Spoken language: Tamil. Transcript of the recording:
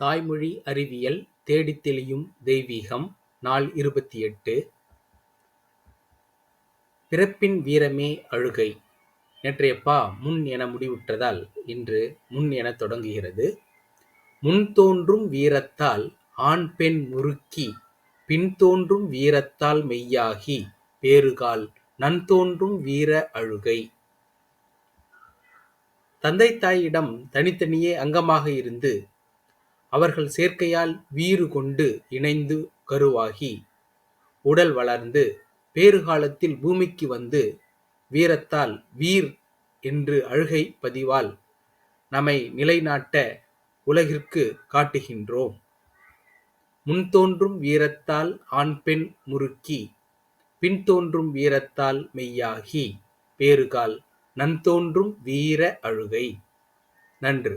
தாய்மொழி அறிவியல் தேடித் தெளியும் தெய்வீகம் நாள் இருபத்தி எட்டு பிறப்பின் வீரமே அழுகை. நேற்றைய பா முன் என முடிவுற்றதால் இன்று முன் என தொடங்குகிறது. முன் தோன்றும் வீரத்தால் ஆண் பெண் முறுக்கி பின் தோன்றும் வீரத்தால் மெய்யாகி பேறுகால் நன்தோன்றும் வீர அழுகை. தந்தை தாயிடம் தனித்தனியே அங்கமாக இருந்து அவர்கள் சேர்க்கையால் வீறு கொண்டு இணைந்து கருவாகி உடல் வளர்ந்து பேறுகாலத்தில் பூமிக்கு வந்து வீரத்தால் வீர் என்று அழுகை பதிவால் நம்மை நிலைநாட்ட உலகிற்கு காட்டுகின்றோம். முன்தோன்றும் வீரத்தால் ஆண் பெண் முறுக்கி பின் தோன்றும் வீரத்தால் மெய்யாகி பேறுகால் நன்தோன்றும் வீர அழுகை. நன்று.